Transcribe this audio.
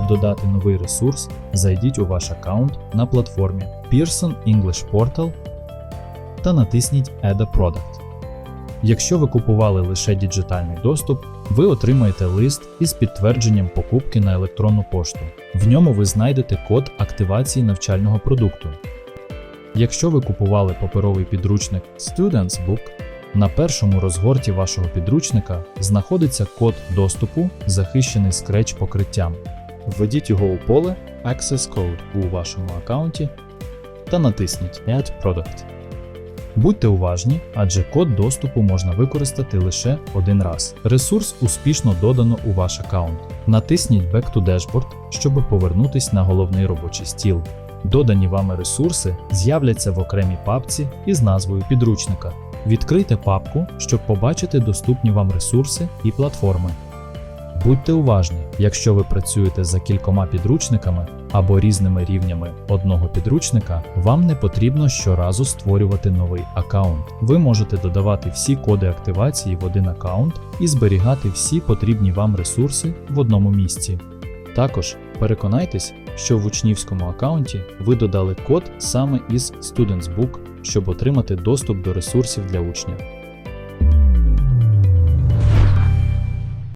додати новий ресурс, зайдіть у ваш аккаунт на платформі Pearson English Portal та натисніть Add a Product. Якщо ви купували лише діджитальний доступ, ви отримаєте лист із підтвердженням покупки на електронну пошту. В ньому ви знайдете код активації навчального продукту. Якщо ви купували паперовий підручник Students Book, на першому розгорті вашого підручника знаходиться код доступу, захищений Scratch покриттям. Введіть його у поле Access Code у вашому аккаунті та натисніть Add Product. Будьте уважні, адже код доступу можна використати лише один раз. Ресурс успішно додано у ваш аккаунт. Натисніть Back to Dashboard, щоб повернутись на головний робочий стіл. Додані вами ресурси з'являться в окремій папці із назвою підручника. Відкрийте папку, щоб побачити доступні вам ресурси і платформи. Будьте уважні, якщо ви працюєте за кількома підручниками або різними рівнями одного підручника, вам не потрібно щоразу створювати новий аккаунт. Ви можете додавати всі коди активації в один аккаунт і зберігати всі потрібні вам ресурси в одному місці. Також переконайтесь, що в учнівському аккаунті ви додали код саме із Students Book, щоб отримати доступ до ресурсів для учня.